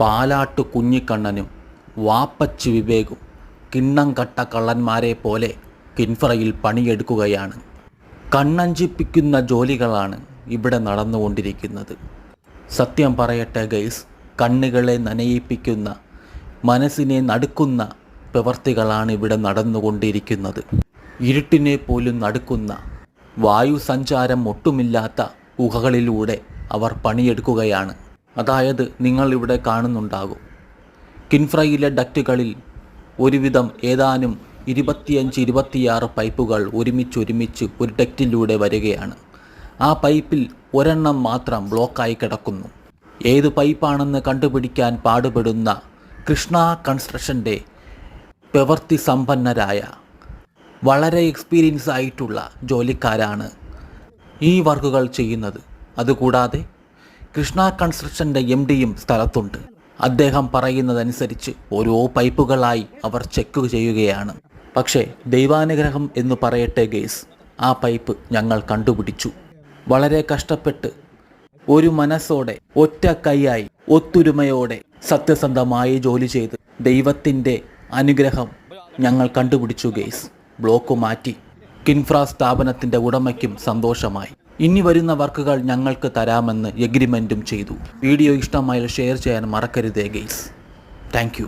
പാലാട്ട് കുഞ്ഞിക്കണ്ണനും വാപ്പച്ച് വിവേകും കിണ്ണം കട്ട കള്ളന്മാരെ പോലെ കിൻഫ്രയിൽ പണിയെടുക്കുകയാണ്. കണ്ണഞ്ചിപ്പിക്കുന്ന ജോലികളാണ് ഇവിടെ നടന്നുകൊണ്ടിരിക്കുന്നത്. സത്യം പറയട്ടെ ഗൈസ് കണ്ണുകളെ നനയിപ്പിക്കുന്ന മനസ്സിനെ നടുക്കുന്ന പ്രവർത്തികളാണ് ഇവിടെ നടന്നുകൊണ്ടിരിക്കുന്നത്. ഇരുട്ടിനെ പോലും നടുക്കുന്ന വായുസഞ്ചാരം ഒട്ടുമില്ലാത്ത ഗുഹകളിലൂടെ അവർ പണിയെടുക്കുകയാണ്. അതായത് നിങ്ങൾ ഇവിടെ കാണുന്നുണ്ടാകും. കിൻഫ്രയിലെ ഡക്റ്റുകളിൽ ഒരുവിധം ഏതാനും ഇരുപത്തിയഞ്ച് ഇരുപത്തിയാറ് പൈപ്പുകൾ ഒരുമിച്ച് ഒരുമിച്ച് ഒരു ഡക്റ്റിലൂടെ വരികയാണ്. ആ പൈപ്പിൽ ഒരെണ്ണം മാത്രം ബ്ലോക്കായി കിടക്കുന്നു. ഏത് പൈപ്പാണെന്ന് കണ്ടുപിടിക്കാൻ പാടുപെടുന്ന കൃഷ്ണ കൺസ്ട്രക്ഷന്റെ പ്രവൃത്തി സമ്പന്നരായ വളരെ എക്സ്പീരിയൻസ് ആയിട്ടുള്ള ജോലിക്കാരാണ് ഈ വർക്കുകൾ ചെയ്യുന്നത്. അതുകൂടാതെ കൃഷ്ണ കൺസ്ട്രക്ഷന്റെ എം ഡിയും സ്ഥലത്തുണ്ട്. അദ്ദേഹം പറയുന്നതനുസരിച്ച് ഓരോ പൈപ്പുകളായി അവർ ചെക്ക് ചെയ്യുകയാണ്. പക്ഷേ ദൈവാനുഗ്രഹം എന്ന് പറയട്ടെ ഗേസ് ആ പൈപ്പ് ഞങ്ങൾ കണ്ടുപിടിച്ചു. വളരെ കഷ്ടപ്പെട്ട് ഒരു മനസ്സോടെ ഒറ്റ കൈയായി ഒത്തൊരുമയോടെ സത്യസന്ധമായി ജോലി ചെയ്ത് ദൈവത്തിന്റെ അനുഗ്രഹം ഞങ്ങൾ കണ്ടുപിടിച്ചു ഗേസ്. ബ്ലോക്ക് മാറ്റി. കിൻഫ്ര സ്ഥാപനത്തിന്റെ ഉടമയ്ക്കും സന്തോഷമായി. ഇനി വരുന്ന വർക്കുകൾ ഞങ്ങൾക്ക് തരാമെന്ന് എഗ്രിമെന്റും ചെയ്തു. വീഡിയോ ഇഷ്ടമായാൽ ഷെയർ ചെയ്യാൻ മറക്കരുതേ ഗെയ്സ് താങ്ക്